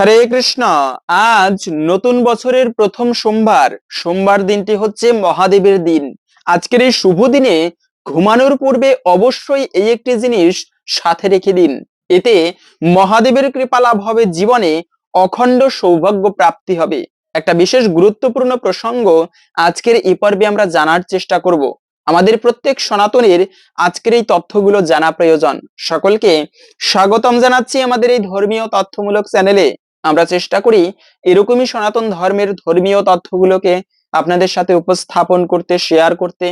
হরে কৃষ্ণ। আজ নতুন বছরের প্রথম সোমবার। সোমবার দিনটি হচ্ছে মহাদেবের দিন। আজকের এই শুভ দিনে ঘুমানোর পূর্বে অবশ্যই এই একটি জিনিস সাথে রেখে দিন। এতে মহাদেবের কৃপা লাভ হবে জীবনে, অখণ্ড সৌভাগ্য প্রাপ্তি হবে। একটা বিশেষ গুরুত্বপূর্ণ প্রসঙ্গ আজকের এই পর্বে আমরা জানার চেষ্টা করব। আমাদের প্রত্যেক সনাতনের আজকের এই তথ্যগুলো জানা প্রয়োজন। সকলকে স্বাগতম জানাচ্ছি আমাদের এই ধর্মীয় তথ্যমূলক চ্যানেলে। আমরা চেষ্টা করি এরকমই সনাতন ধর্মের ধর্মীয় তথ্যগুলোকে আপনাদের সাথে উপস্থাপন করতে শেয়ার করতে।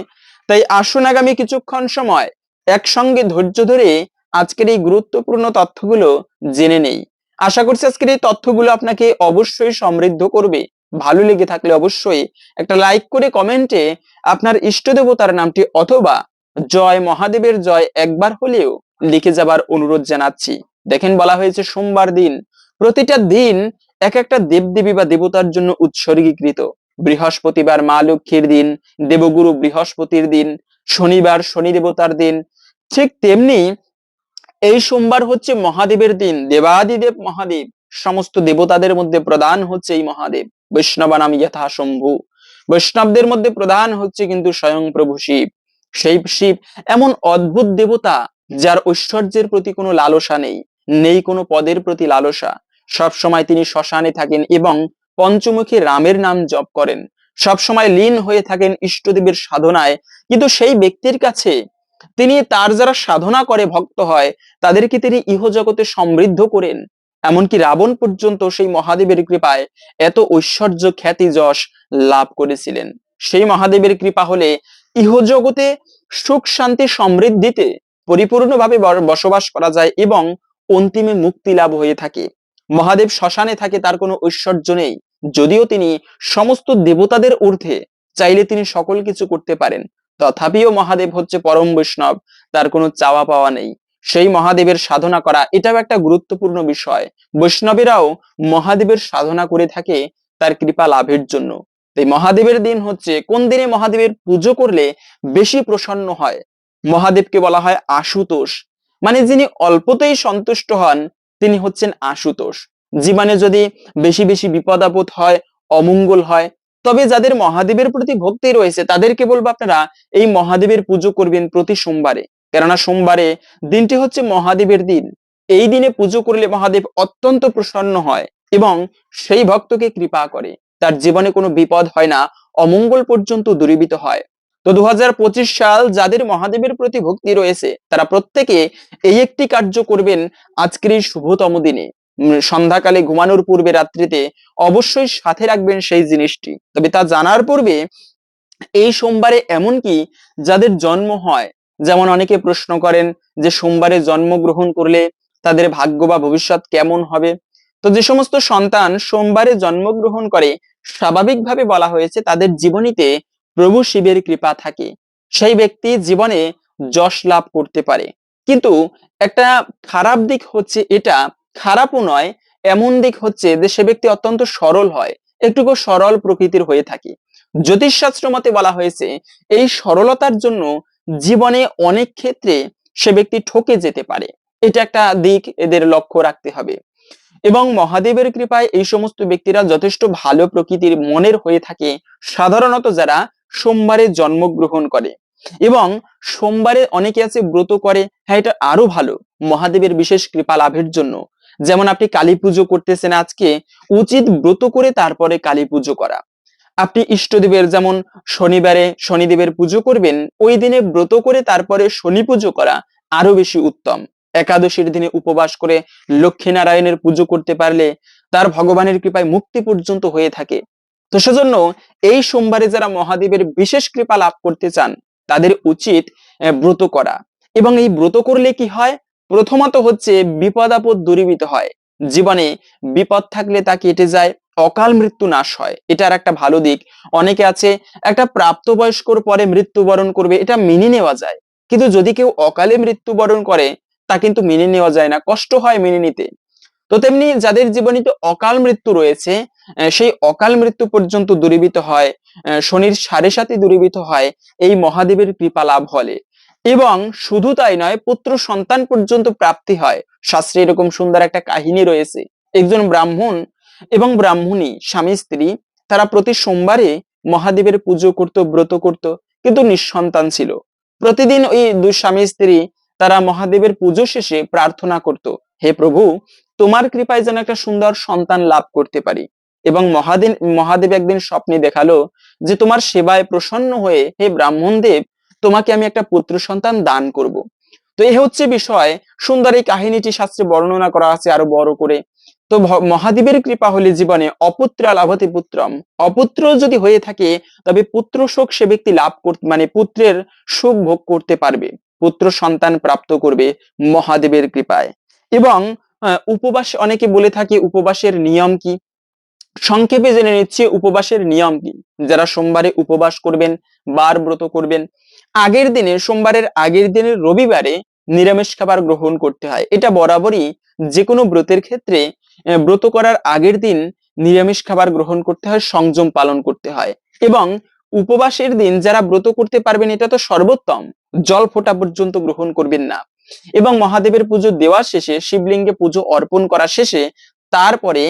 তাই আসুন আগামী কিছুক্ষণ সময় একসঙ্গে ধৈর্য ধরে আজকের এই গুরুত্বপূর্ণ তথ্যগুলো জেনে নেই। আশা করছি আজকের এই তথ্যগুলো আপনাকে অবশ্যই সমৃদ্ধ করবে। ভালো লেগে থাকলে অবশ্যই একটা লাইক করে কমেন্টে আপনার ইষ্ট দেবতার নামটি অথবা জয় মহাদেবের জয় একবার হলেও লিখে যাবার অনুরোধ জানাচ্ছি। দেখেন বলা হয়েছে, সোমবার দিন প্রতিটা দিন এক একটা দেবদেবী বা দেবতার জন্য উৎসর্গীকৃত। বৃহস্পতিবার মা লক্ষ্মীর দিন, দেবগুরু বৃহস্পতির দিন, শনিবার শনি দেবতার দিন। ঠিক তেমনি এই সোমবার হচ্ছে মহাদেবের দিন, দেবাদিদেব মহাদেব। সমস্ত দেবতাদের মধ্যে প্রধান হচ্ছে এই মহাদেব। বৈষ্ণবানাম যথা শম্ভু। বৈষ্ণবদের মধ্যে প্রধান হচ্ছে কিন্তু স্বয়ং প্রভু শিব। সেই শিব এমন অদ্ভুত দেবতা যার ঐশ্বর্যের প্রতি কোনো লালসা নেই নেই কোনো পদের প্রতি লালসা। সব সময় তিনি শ্মশানে থাকেন এবং পঞ্চমুখী রামের নাম জপ করেন। সব সময় লীন হয়ে থাকেন ইষ্টদেবের সাধনায়। কিন্তু সেই ব্যক্তির কাছে তিনি তার যারা সাধনা করে ভক্ত হয়, তাদেরকে তিনি ইহজগতে সমৃদ্ধ করেন। এমনকি রাবণ পর্যন্ত সেই মহাদেবের কৃপায় এত ঐশ্বর্য খ্যাতি যশ লাভ করেছিলেন। সেই মহাদেবের কৃপা হলে ইহজগতে সুখ শান্তি সমৃদ্ধিতে পরিপূর্ণভাবে বসবাস করা যায় এবং অন্তিমে মুক্তি লাভ হয়ে থাকে। মহাদেব শ্মশানে থাকে তার কোনো ঐশ্বর্য নেই। যদিও তিনি সমস্ত দেবতাদের ঊর্ধ্বে চাইলে তিনি সকল কিছু করতে পারেন। তথাপিও মহাদেব হচ্ছে পরম বৈষ্ণব, তার কোনো চাওয়া পাওয়া নেই। সেই মহাদেবের সাধনা করা এটাও একটা গুরুত্বপূর্ণ বিষয়। বৈষ্ণবেরাও মহাদেবের সাধনা করে থাকে তার কৃপা লাভের জন্য। তাই মহাদেবের দিন হচ্ছে, কোন দিনে মহাদেবের পুজো করলে বেশি প্রসন্ন হয়? মহাদেবকে বলা হয় আশুতোষ। মানে যিনি অল্পতেই সন্তুষ্ট হন তিনি হচ্ছেন আশুতোষ। জীবনে যদি বেশি বেশি বিপদ আপদ হয়, অমঙ্গল হয়, তবে যাদের মহাদেবের প্রতি ভক্তি রয়েছে, তাদেরকে বলব আপনারা, এই মহাদেবের পুজো করবেন প্রতি সোমবারে। কেননা সোমবারে দিনটি হচ্ছে মহাদেবের দিন। এই দিনে পুজো করলে মহাদেব অত্যন্ত প্রসন্ন হয় এবং সেই ভক্তকে কৃপা করে। তার জীবনে কোনো বিপদ হয় না, অমঙ্গল পর্যন্ত দূরীভূত হয়। তো দু হাজার পঁচিশ সাল যাদের মহাদেবের প্রতি ভক্তি রয়েছে, তারা প্রত্যেকে এই একটি কার্য করবেন আজকের এই শুভতম দিনে। সন্ধ্যাকালে ঘুমানোর পূর্বে রাত্রিতে অবশ্যই সাথে রাখবেন সেই জিনিসটি। তবে তা জানার পূর্বে এই সোমবারে এমন কি যাদের জন্ম হয়, যেমন অনেকে প্রশ্ন করেন যে সোমবারে জন্মগ্রহণ করলে তাদের ভাগ্য বা ভবিষ্যৎ কেমন হবে? তো যে সমস্ত সন্তান সোমবারে জন্মগ্রহণ করে, স্বাভাবিকভাবে বলা হয়েছে তাদের জীবনীতে প্রভু শিবের কৃপা থাকে। সেই ব্যক্তি জীবনে যশ লাভ করতে পারে। কিন্তু একটা খারাপ দিক হচ্ছে এটা, খারাপও নয়, এমন দিক হচ্ছে যে সে ব্যক্তি অত্যন্ত সরল হয়, একটুকু সরল প্রকৃতির হয়ে থাকে। জ্যোতিষশাস্ত্র মতে বলা হয়েছে, এই সরলতার জন্য জীবনে অনেক ক্ষেত্রে সে ব্যক্তি ঠকে যেতে পারে। এটা একটা দিক এদের লক্ষ্য রাখতে হবে। এবং মহাদেবের কৃপায় এই সমস্ত ব্যক্তিরা যথেষ্ট ভালো প্রকৃতির মনের হয়ে থাকে। সাধারণত যারা সোমবারে জন্মগ্রহণ করে। এবং সোমবারে অনেকে আছে ব্রত করে হ্যাঁ এটা আরও ভালো, মহাদেবের বিশেষ কৃপা লাভের জন্য। যেমন আপনি কালী পুজো করতেছেন আজকে, উচিত ব্রত করে তারপরে কালী পুজো করা। আপনি ইষ্টদেবের যেমন শনিবারে শনিদেবের পুজো করবেন, ওই দিনে ব্রত করে তারপরে শনি পুজো করা আরও বেশি উত্তম। একাদশীর দিনে উপবাস করে লক্ষ্মী নারায়ণের পুজো করতে পারলে তার ভগবানের কৃপায় মুক্তি পর্যন্ত হয়ে থাকে। তো সেজন্য এই সোমবারে যারা মহাদেবের বিশেষ কৃপা লাভ করতে চান, তাদের উচিত ব্রত করা। এবং এই ব্রত করলে কি হয়? প্রথমত হচ্ছে বিপদ আপদ দূরীভূত হয়। জীবনে বিপদ থাকলে তা কেটে যায়, অকাল মৃত্যু নাশ হয়। এটার একটা ভালো দিক। অনেকে আছে, একটা প্রাপ্তবয়স্কর পরে মৃত্যুবরণ করবে, এটা মেনে নেওয়া যায়। কিন্তু যদি কেউ অকালে মৃত্যুবরণ করে, তা কিন্তু মেনে নেওয়া যায় না। কষ্ট হয় মেনে নিতে। তো তেমনি যাদের জীবনে তো অকাল মৃত্যু রয়েছে সেই অকাল মৃত্যু পর্যন্ত দূরীভূত হয় শনির সাড়ে সাথে দূরীভূত হয়, এই মহাদেবের কৃপা লাভ হলে। এবং শুধু তাই নয়, পুত্র সন্তান পর্যন্ত প্রাপ্তি হয়। শাস্ত্রে এরকম সুন্দর একটা কাহিনী রয়েছে। একজন ব্রাহ্মণ এবং ব্রাহ্মণী, স্বামী, স্ত্রী, তারা প্রতি সোমবারে মহাদেবের পুজো করত, ব্রত করত, কিন্তু নিঃসন্তান ছিল। প্রতিদিন ওই দুই স্বামী, স্ত্রী তারা মহাদেবের পুজো শেষে প্রার্থনা করত, হে প্রভু, তোমার কৃপায় যেন একটা সুন্দর সন্তান লাভ করতে পারি। এবং মহাদেব মহাদেব একদিন স্বপ্নে দেখাল যে তোমার সেবায় প্রসন্ন হয়ে হে ব্রাহ্মণ দেব তোমাকে আমি একটা পুত্র সন্তান দান করব। তো এই হচ্ছে বিষয়। সুন্দর এই কাহিনীটি শাস্ত্রে বর্ণনা করা আছে আরও বড় করে। তো মহাদেবের কৃপা হলে জীবনে অপুত্র লাভতে পুত্রম। অপুত্র যদি হয়ে থাকে, তবে পুত্র শোক সে ব্যক্তি লাভ করতে মানে পুত্রের সুখ ভোগ করতে পারবে। পুত্র সন্তান প্রাপ্ত করবে মহাদেবের কৃপায়। এবং উপবাস অনেকে বলে থাকে, উপবাসের নিয়ম কি? সংক্ষেপে জেনে নিচ্ছি উপবাসের নিয়ম কি। যারা সোমবারে উপবাস করবেন, বার ব্রত করবেন, আগের দিনে, সোমবারের আগের দিনের রবিবারে নিরামিষ খাবার গ্রহণ করতে হয়। এটা বরাবরই যে কোনো ব্রতের ক্ষেত্রে ব্রত করার আগের দিন নিরামিষ খাবার গ্রহণ করতে হয়, সংযম পালন করতে হয়। এবং উপবাসের দিন যারা ব্রত করতে পারবেন, এটা তো সর্বোত্তম, জল ফোটা পর্যন্ত গ্রহণ করবেন না। এবং মহাদেবের পুজো দেওয়া শেষে, শিবলিঙ্গে পুজো অর্পণ করা শেষে, তারপরে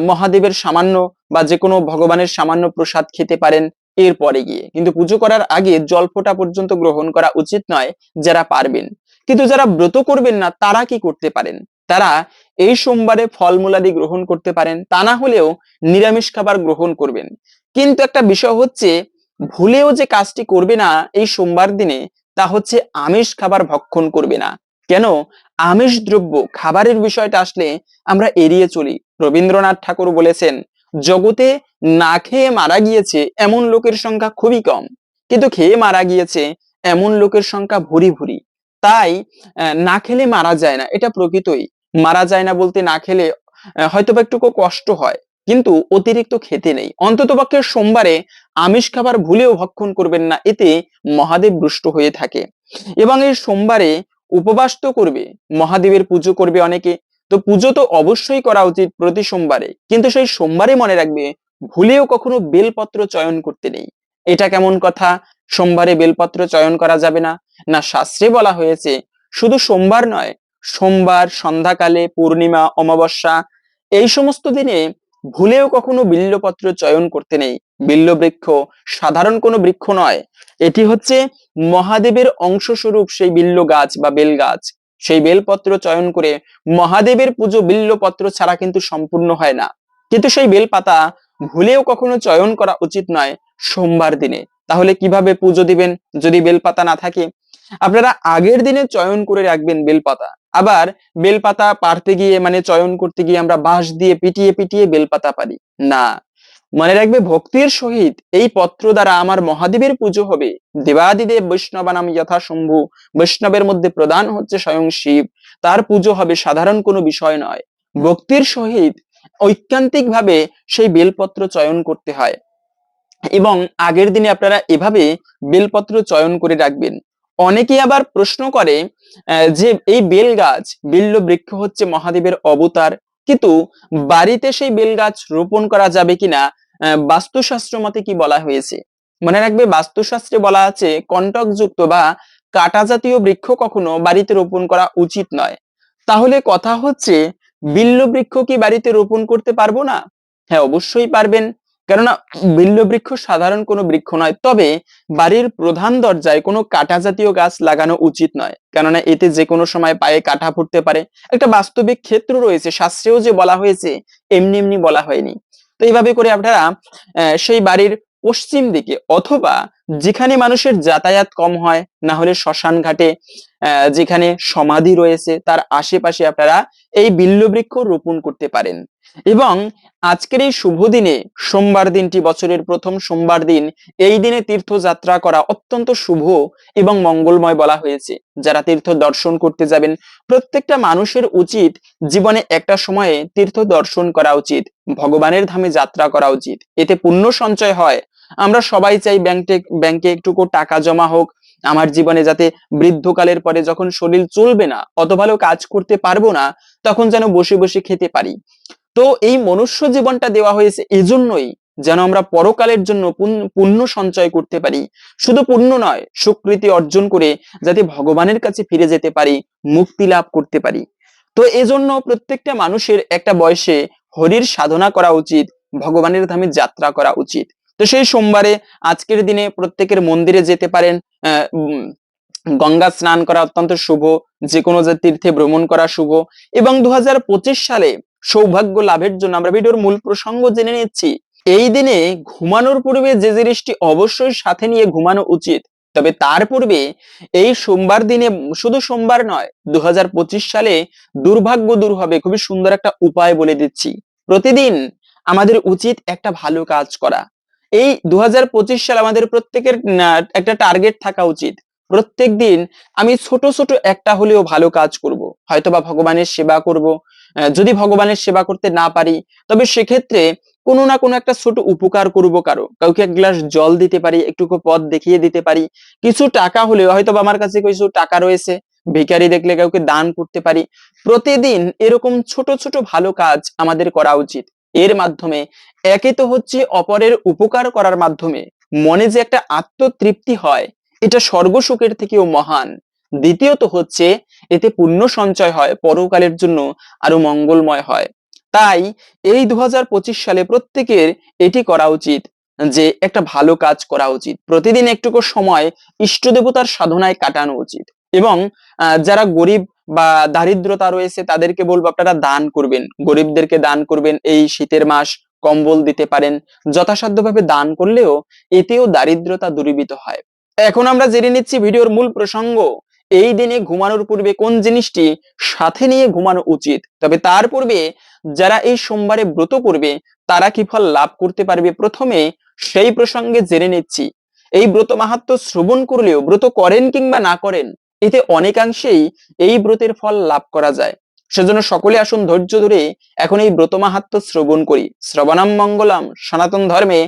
মহাদেবের সামান্য বা যে কোনো ভগবানের সামান্য প্রসাদ খেতে পারেন এরপরে গিয়ে। কিন্তু পুজো করার আগে জল ফোঁটা পর্যন্ত গ্রহণ করা উচিত নয় যারা পারবেন। কিন্তু যারা ব্রত করবেন না, তারা কি করতে পারেন? তারা এই সোমবারে ফলমূলাদি গ্রহণ করতে পারেন, তা না হলেও নিরামিষ খাবার গ্রহণ করবেন। কিন্তু একটা বিষয় হচ্ছে, ভুলেও যে কাজটি করবে না এই সোমবার দিনে, তা হচ্ছে আমিষ খাবার ভক্ষণ করবে না। কেন আমিষ দ্রব্য খাবারের বিষয়টা আসলে আমরা এড়িয়ে চলি? রবীন্দ্রনাথ ঠাকুর বলেছেন জগতে না খেয়ে মারা গিয়েছে এমন লোকের সংখ্যা খুবই কম। কিন্তু খেয়ে মারা গিয়েছে এমন লোকের সংখ্যা ভুরি ভুরি। তাই না খেলে মারা যায় না এটা প্রকৃতই। মারা যায় না বলতে না খেলে আহ, হয়তোবা একটুকু কষ্ট হয় কিন্তু অতিরিক্ত খেতে নেই। অন্ততপক্ষে সোমবারে আমিষ খাবার ভুলেও ভক্ষণ করবেন না এতে মহাদেব রুষ্ট হয়ে থাকে। এবং এই সোমবারে উপবাস তো করবে, মহাদেবের পুজো করবে অনেকে, তো পুজো তো অবশ্যই করা উচিত প্রতি সোমবারে। কিন্তু সেই সোমবারে মনে রাখবে, ভুলেও কখনো বেলপত্র চয়ন করতে নেই। এটা কেমন কথা? সোমবারে বেলপত্র চয়ন করা যাবে না। না, শাস্ত্রে বলা হয়েছে, শুধু সোমবার নয়, সোমবার, সন্ধ্যাকালে, পূর্ণিমা, অমাবস্যা, এই সমস্ত দিনে ভুলেও কখনো বিল্লপত্র চয়ন করতে নেই। বিল্ল বৃক্ষ সাধারণ কোনো বৃক্ষ নয়। এটি হচ্ছে মহাদেবের অংশস্বরূপ সেই বিল্ল গাছ বা বেল গাছ সেই বেলপত্র চয়ন করে মহাদেবের পুজো বিল্লপত্র ছাড়া কিন্তু সম্পূর্ণ হয় না। কিন্তু সেই বেলপাতা ভুলেও কখনো চয়ন করা উচিত নয় সোমবার দিনে। তাহলে কীভাবে পুজো দিবেন যদি বেলপাতা না থাকে? আপনারা আগের দিনে চয়ন করে রাখবেন বেলপাতা। আবার বেলপাতা পারতে গিয়ে মানে চয়ন করতে গিয়ে আমরা বাঁশ দিয়ে পিটিয়ে পিটিয়ে বেলপাতা পারি না মনে রাখবে, ভক্তির সহিত এই পত্র দ্বারা আমার মহাদেবের পুজো হবে। দেবাদিদেব বৈষ্ণবানাম যথা শম্ভু। বৈষ্ণবের মধ্যে প্রধান হচ্ছে স্বয়ং শিব। তার পুজো হবে সাধারণ কোনো বিষয় নয়। ভক্তির সহিত ঐকান্তিক ভাবে সেই বেলপত্র চয়ন করতে হয়। এবং আগের দিনে আপনারা এভাবে বেলপত্র চয়ন করে রাখবেন। অনেকে আবার প্রশ্ন করে যে এই বেল গাছ বিল্ল বৃক্ষ হচ্ছে মহাদেবের অবতার। কিন্তু বাড়িতে সেই বেল গাছ রোপণ করা যাবে কিনা বাস্তুশাস্ত্র মতে কি বলা হয়েছে? মনে রাখবে, বাস্তুশাস্ত্রে বলা আছে, কণ্টকযুক্ত বা কাটা জাতীয় বৃক্ষ কখনো বাড়িতে রোপণ করা উচিত নয়। তাহলে কথা হচ্ছে, বিল্ল বৃক্ষ কি বাড়িতে রোপণ করতে পারব না? হ্যাঁ অবশ্যই পারবেন। কেননা, বিল্ল বৃক্ষ সাধারণ কোনো বৃক্ষ নয়, তবে বাড়ির প্রধান দরজায় কোনো কাটা জাতীয় গাছ লাগানো উচিত নয়। কেননা, এতে যে কোনো সময় পায়ে কাটা ফুটতে পারে। একটা বাস্তবিক ক্ষেত্র রয়েছে, শাস্ত্রেও যে বলা হয়েছে, এমনি এমনি বলা হয়নি। তো এইভাবে করে আপনারা সেই বাড়ির পশ্চিম দিকে অথবা যেখানে মানুষের যাতায়াত কম হয়, না হলে শ্মশান ঘাটে যেখানে সমাধি রয়েছে, তার আশেপাশে আপনারা এই বিল্লবৃক্ষ রোপণ করতে পারেন। এবং আজকের এই শুভ দিনে সোমবার দিনটি বছরের প্রথম সোমবার দিন, এই দিনে তীর্থযাত্রা করা অত্যন্ত শুভ এবং মঙ্গলময় বলা হয়েছে। যারা তীর্থ দর্শন করতে যাবেন, প্রত্যেকটা মানুষের উচিত জীবনে একটা সময়ে তীর্থ দর্শন করা উচিত, ভগবানের ধামে যাত্রা করা উচিত। এতে পুণ্য সঞ্চয় হয়। আমরা সবাই চাই ব্যাংকে ব্যাংকে একটুকু টাকা জমা হোক। আমার জীবনে যাতে বৃদ্ধকালের পরে যখন শরীর চলবে না, অত ভালো কাজ করতে পারব না, তখন যেন বসে বসে খেতে পারি। তো এই মনুষ্য জীবনটা দেওয়া হয়েছে এজন্যই যেন আমরা পরকালের জন্য পুণ্য- সঞ্চয় করতে পারি। শুধু পুণ্য নয়, সুকৃতি অর্জন করে যাতে ভগবানের কাছে ফিরে যেতে পারি, মুক্তি লাভ করতে পারি। তো এজন্য প্রত্যেকটা মানুষের একটা বয়সে হরির সাধনা করা উচিত, ভগবানের ধামে যাত্রা করা উচিত। তো সেই সোমবারে, আজকের দিনে প্রত্যেকের মন্দিরে যেতে পারেন গঙ্গা স্নান করা অত্যন্ত শুভ যে কোনো তীর্থে ভ্রমণ করা শুভ। এবং দু হাজার পঁচিশ সালে সৌভাগ্য লাভের জন্য আমরা ভিডিওর মূল প্রসঙ্গ জেনে নিচ্ছি। এই দিনে ঘুমানোর পূর্বে যে জিনিসটি অবশ্যই সাথে নিয়ে ঘুমানো উচিত, তবে তার পূর্বে এই সোমবার দিনে শুধু সোমবার নয় দু সালে দুর্ভাগ্য দূর হবে খুবই সুন্দর একটা উপায় বলে দিচ্ছি। প্রতিদিন আমাদের উচিত একটা ভালো কাজ করা। এই দু সাল আমাদের প্রত্যেকের একটা টার্গেট থাকা উচিত। প্রত্যেক দিন আমি ছোট ছোট একটা হলেও ভালো কাজ করব। হয়তো বা ভগবানের সেবা করব। যদি ভগবানের সেবা করতে না পারি, তবে সেক্ষেত্রে কোনো না কোনো একটা ছোট উপকার করব কারও। কাউকে এক গ্লাস জল দিতে পারি, একটুকু পথ দেখিয়ে দিতে পারি। কিছু টাকা হলেও হয়তো আমার কাছে কিছু টাকা রয়েছে, ভিখারি দেখলে কাউকে দান করতে পারি। প্রতিদিন এরকম ছোট ছোট ভালো কাজ আমাদের করা উচিত। এর মাধ্যমে একে তো হচ্ছে অপরের উপকার করার মাধ্যমে মনে যে একটা আত্মতৃপ্তি হয়, এটা স্বর্গ সুখের থেকেও মহান। দ্বিতীয়ত হচ্ছে এতে পুণ্য সঞ্চয় হয়, পরকালের জন্য আরও মঙ্গলময় হয়। তাই এই দু হাজার পঁচিশ সালে প্রত্যেকের এটি করা উচিত যে একটা ভালো কাজ করা উচিত। প্রতিদিন একটুকু সময় ইষ্ট দেবতার সাধনায় কাটানো উচিত এবং যারা গরিব বা দারিদ্রতা রয়েছে তাদেরকে বলব আপনারা দান করবেন। গরিবদেরকে দান করবেন, এই শীতের মাস কম্বল দিতে পারেন, যথাসাধ্যভাবে দান করলেও এতেও দারিদ্রতা দূরীভূত হয়। এখন আমরা জেনে নিচ্ছি ভিডিওর মূল প্রসঙ্গ। এই দিনে ঘুমানোর পূর্বে কোন জিনিসটি সাথে নিয়ে ঘুমানো উচিত? তবে তার পূর্বে যারা এই সোমবারে ব্রত করবে, তারা কি ফল লাভ করতে পারবে? প্রথমে সেই প্রসঙ্গে জেনে নিচ্ছি। এই ব্রত মাহাত্ম শ্রবণ করলেও ব্রত করেন কিংবা না করেন, এতে অনেকাংশেই এই ব্রতের ফল লাভ করা যায়। সেজন্য সকলে আসুন ধৈর্য ধরে এখন এই ব্রত মাহাত্ম শ্রবণ করি। শ্রবণাম মঙ্গলাম, সনাতন ধর্মে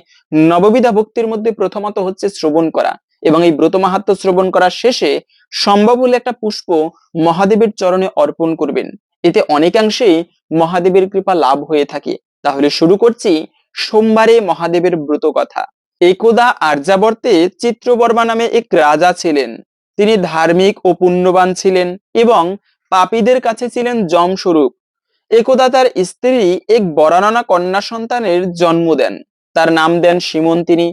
নববিধা ভক্তির মধ্যে প্রথমত হচ্ছে শ্রবণ করা। এবং এই ব্রত মাহাত্ম শ্রবণ করার শেষে সম্ভব হলে একটা পুষ্প মহাদেবের চরণে অর্পণ করবেন। এতে অনেকাংশেই মহাদেবের কৃপা লাভ হয়ে থাকে। তাহলে শুরু করছি সোমবারে মহাদেবের ব্রত কথা। একদা আর্যাবর্তে চিত্রবর্মা নামে এক রাজা ছিলেন। তিনি ধার্মিক ও পুণ্যবান ছিলেন এবং পাপীদের কাছে ছিলেন যমস্বরূপ একদা তার স্ত্রী এক বরাননা কন্যা সন্তানের জন্ম দেন। তার নাম দেন সীমন্তিনী।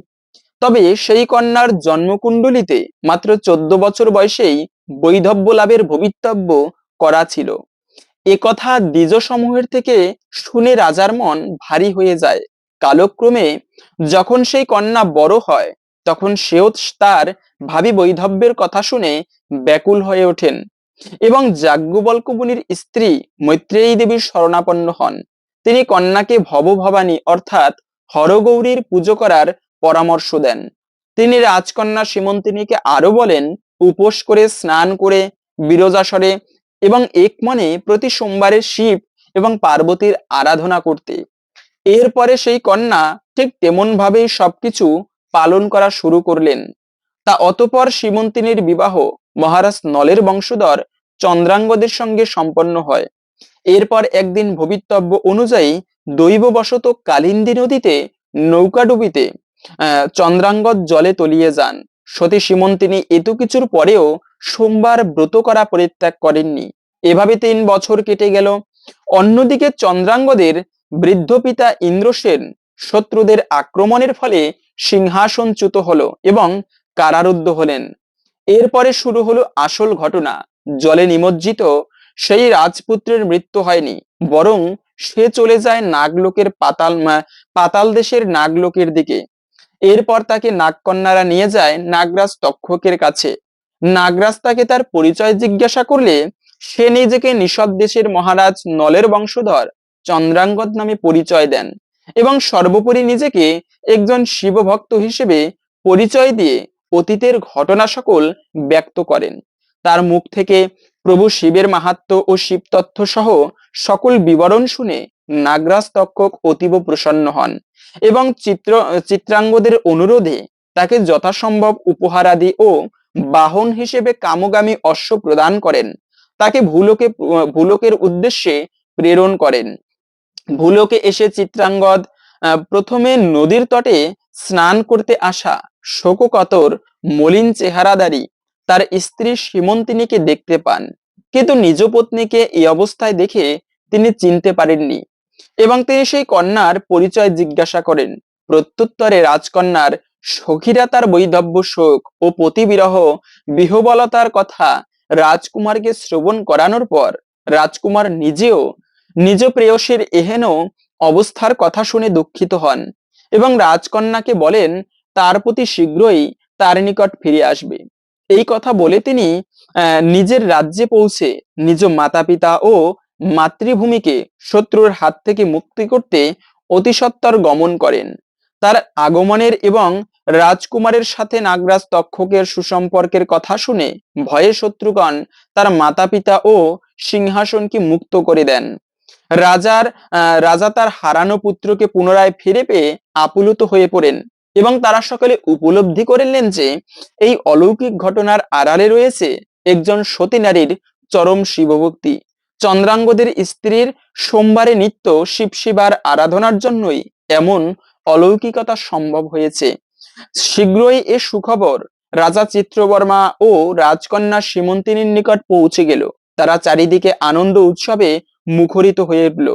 তবে সেই কন্যার জন্মকুণ্ডলিতে মাত্র চোদ্দ বছর বয়সেই বৈধব্য লাভের ভবিতব্য করা ছিল। এ কথা দ্বিজ সমূহের থেকে শুনে রাজার মন ভারী হয়ে যায়। কালক্রমে যখন সেই কন্যা বড় হয়, তখন সেও তার ভাবি বৈধব্যের কথা শুনে ব্যাকুল হয়ে ওঠেন এবং যাজ্ঞবল্কমুনির স্ত্রী মৈত্রেয়ী দেবীর শরণাপন্ন হন। তিনি কন্যাকে ভবভবানী অর্থাৎ হরগৌরীর পুজো করার পরামর্শ দেন। তিনি রাজকন্যা সীমন্তিনীকে আরও বলেন, উপোস করে, স্নান করে, বিরজাসরে এবং এক মনে প্রতি সোমবারে শিব এবং পার্বতীর আরাধনা করতে। এরপরে সেই কন্যা ঠিক তেমন ভাবেই সবকিছু পালন করা শুরু করলেন। তা অতপর সীমন্তিনীর বিবাহ মহারাজ নলের বংশধর চন্দ্রাঙ্গদের সঙ্গে সম্পন্ন হয়। এরপর একদিন ভবিতব্য অনুযায়ী দৈববশত কালিন্দী নদীতে নৌকাডুবিতে চন্দ্রাঙ্গদ জলে তলিয়ে যান। সতী সীমন্তিনী এত কিছুর পরেও সোমবার ব্রত করা পরিত্যাগ করেননি। এভাবে তিন বছর কেটে গেল। অন্যদিকে চন্দ্রাঙ্গদের বৃদ্ধ পিতা ইন্দ্রসেন শত্রুদের আক্রমণের ফলে সিংহাসনচ্যুত হল এবং কারারুদ্ধ হলেন। এরপরে শুরু হলো আসল ঘটনা। জলে নিমজ্জিত সেই রাজপুত্রের মৃত্যু হয়নি, বরং সে চলে যায় নাগলোকের পাতাল পাতাল দেশের নাগলোকের দিকে। এরপর তাকে নাগকন্যারা নিয়ে যায় নাগরাজ তক্ষকের কাছে। নাগরাজ তাকে তার পরিচয় জিজ্ঞাসা করলে, সে নিজেকে নিষদ দেশের মহারাজ নলের বংশধর চন্দ্রাঙ্গদ নামে পরিচয় দেন এবং সর্বোপরি নিজেকে একজন শিবভক্ত হিসেবে পরিচয় দিয়ে অতীতের ঘটনা সকল ব্যক্ত করেন। তার মুখ থেকে প্রভু শিবের মাহাত্ম্য ও শিব তথ্য সহ সকল বিবরণ শুনে নাগরাজ তক্ষক অতীব প্রসন্ন হন। এবং চিত্র, চিত্রাঙ্গদের অনুরোধে তাকে যথাসম্ভব উপহারাদি ও বাহন হিসেবে কামগামী অশ্ব প্রদান করেন। তাকে ভুলোকে, ভুলোকের উদ্দেশ্যে প্রেরণ করেন। ভুলোকে এসে চিত্রাঙ্গদ প্রথমে নদীর তটে স্নান করতে আসা শোককাতর মলিন চেহারাদারি তার স্ত্রী সীমন্তিনীকে দেখতে পান। কিন্তু নিজ পত্নীকে এই অবস্থায় দেখে তিনি চিনতে পারেননি। এবং তিনি সেই কন্যার পরিচয় জিজ্ঞাসা করেন। প্রত্যুত্তরে রাজকন্যার সখীরা তার বৈধব্য শোক ও পতিবিরহ বিহবলতার কথা রাজকুমারকে শ্রবণ করানোর পর রাজকুমার নিজেও নিজ প্রেয়সীর এহেন অবস্থার কথা শুনে দুঃখিত হন এবং রাজকন্যাকে বলেন, তার প্রতি শীঘ্রই তার নিকট ফিরে আসবে। এই কথা বলে তিনি নিজের রাজ্যে পৌঁছে নিজ মাতা পিতা ও মাতৃভূমিকে শত্রুর হাত থেকে মুক্তি করতে অতিসত্বর গমন করেন। তার আগমনের এবং রাজকুমারের সাথে নাগরাজ তক্ষকের সুসম্পর্কের কথা শুনে ভয়ে শত্রুগণ তার মাতা পিতা ও সিংহাসনকে মুক্ত করে দেন। রাজার রাজা তার হারানো পুত্রকে পুনরায় ফিরে পেয়ে আপ্লুত হয়ে পড়েন এবং তারা সকলে উপলব্ধি করলেন যে এই অলৌকিক ঘটনার আড়ালে রয়েছে একজন সতী নারীর চরম শিবভক্তি। চন্দ্রাঙ্গদের স্ত্রীর সোমবারে নিত্য শিব শিবার আরাধনার জন্যই এমন অলৌকিকতা সম্ভব হয়েছে। শীঘ্রই এ সুখবর রাজা চিত্রবর্মা ও রাজকন্যা সীমন্তিনীর নিকট পৌঁছে গেল। তারা চারিদিকে আনন্দ উৎসবে মুখরিত হয়ে উঠল।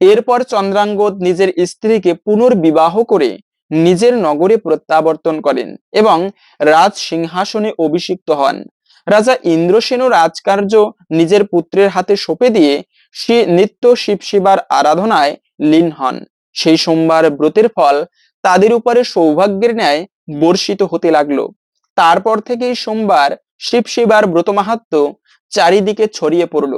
এরপর চন্দ্রাঙ্গদ নিজের স্ত্রীকে পুনর্বিবাহ করে নিজের নগরে প্রত্যাবর্তন করেন এবং রাজ সিংহাসনে অভিষিক্ত হন। রাজা ইন্দ্রসেনও রাজকার্য নিজের পুত্রের হাতে সঁপে দিয়ে সে নিত্য শিব শিবার আরাধনায় লীন হন। সেই সোমবার ব্রতের ফল তাদের উপরে সৌভাগ্যের ন্যায় বর্ষিত হতে লাগল। তারপর থেকেই সোমবার শিব শিবার ব্রত মাহাত্ম চারিদিকে ছড়িয়ে পড়ল।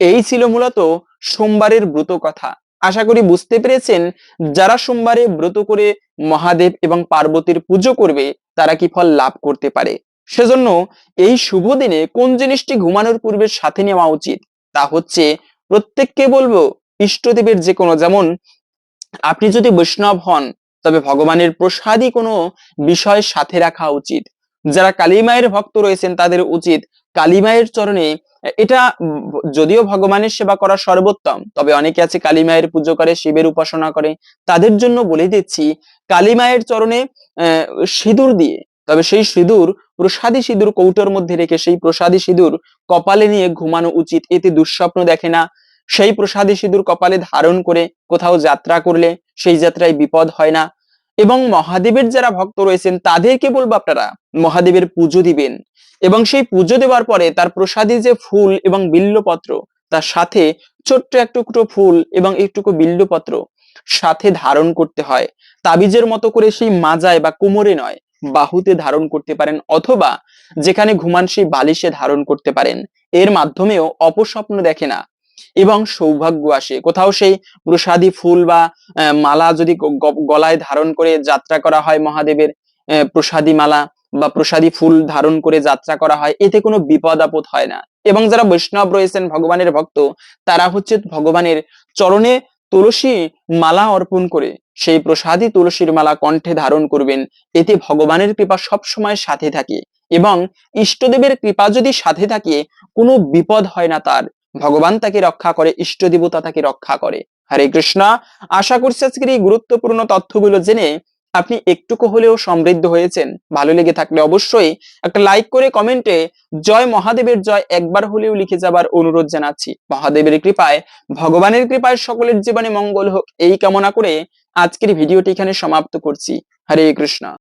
এই ছিল মূলত সোমবারের ব্রত কথা। আশা করি বুঝতে পেরেছেন যারা সোমবারে ব্রত করে মহাদেব এবং পার্বতীর পুজো করবে, তারা কি ফল লাভ করতে পারে। সেজন্য এই শুভ দিনে কোন জিনিসটি ঘুমানোর পূর্বে সাথে নেওয়া উচিত? তা হচ্ছে, প্রত্যেককে বলব, ইষ্টদেবের যে কোনো, যেমন, আপনি যদি বৈষ্ণব হন, তবে ভগবানের প্রসাদই কোনো বিষয় সাথে রাখা উচিত। যারা কালী মায়ের ভক্ত রয়েছেন, তাদের উচিত কালী মায়ের চরণে, এটা যদিও ভগবানের সেবা করা সর্বোত্তম, তবে অনেকে আছে কালী মায়ের পুজো করে, শিবের উপাসনা করে, তাদের জন্য বলে দিচ্ছি, কালী মায়ের চরণে সিঁদুর দিয়ে তবে সেই সিঁদুর প্রসাদী সিঁদুর কৌটোর মধ্যে রেখে সেই প্রসাদী সিঁদুর কপালে নিয়ে ঘুমানো উচিত, এতে দুঃস্বপ্ন দেখে না। সেই প্রসাদী সিঁদুর কপালে ধারণ করে কোথাও যাত্রা করলে সেই যাত্রায় বিপদ হয় না। এবং মহাদেবের যারা ভক্ত রয়েছেন তাদেরকে বলব আপনারা মহাদেবের পুজো দিবেন। এবং সেই পুজো দেওয়ার পরে তার প্রসাদী যে ফুল এবং বিল্লপত্র, তার সাথে ছোট্ট এক টুকরো ফুল এবং একটুকু বিল্লপত্র সাথে ধারণ করতে হয়। তাবিজের মতো করে সেই মাজায় বা কোমরে নয় বাহুতে ধারণ করতে পারেন অথবা যেখানে ঘুমান সেই বালিশে ধারণ করতে পারেন। এর মাধ্যমেও অপস্বপ্ন দেখে না এবং সৌভাগ্য আসে। কোথাও সেই প্রসাদী ফুল বা মালা যদি গলায় ধারণ করে যাত্রা করা হয় মহাদেবের প্রসাদী মালা বা প্রসাদী ফুল ধারণ করে যাত্রা করা হয়, এতে কোনো বিপদ আপদ হয় না। এবং যারা বৈষ্ণব রয়েছেন, ভগবানের ভক্ত, তারা হচ্ছে ভগবানের চরণে তুলসী মালা অর্পণ করে সেই প্রসাদী তুলসীর মালা কণ্ঠে ধারণ করবেন। এতে ভগবানের কৃপা সবসময় সাথে থাকে এবং ইষ্টদেবের কৃপা যদি সাথে থাকে, কোনো বিপদ হয় না তার। ভগবান তাকে রক্ষা করে ইষ্ট দেবতা তাকে রক্ষা করে। হরে কৃষ্ণ। আশা করছি আজকের এই গুরুত্বপূর্ণ তথ্যগুলো জেনে আপনি একটুকু হলেও সমৃদ্ধ হয়েছেন। ভালো লেগে থাকলে অবশ্যই একটা লাইক করে কমেন্টে জয় মহাদেবের জয় একবার হলেও লিখে যাবার অনুরোধ জানাচ্ছি। মহাদেবের কৃপায়, ভগবানের কৃপায় সকলের জীবনে মঙ্গল হোক। এই কামনা করে আজকের ভিডিওটি এখানে সমাপ্ত করছি। হরে কৃষ্ণ।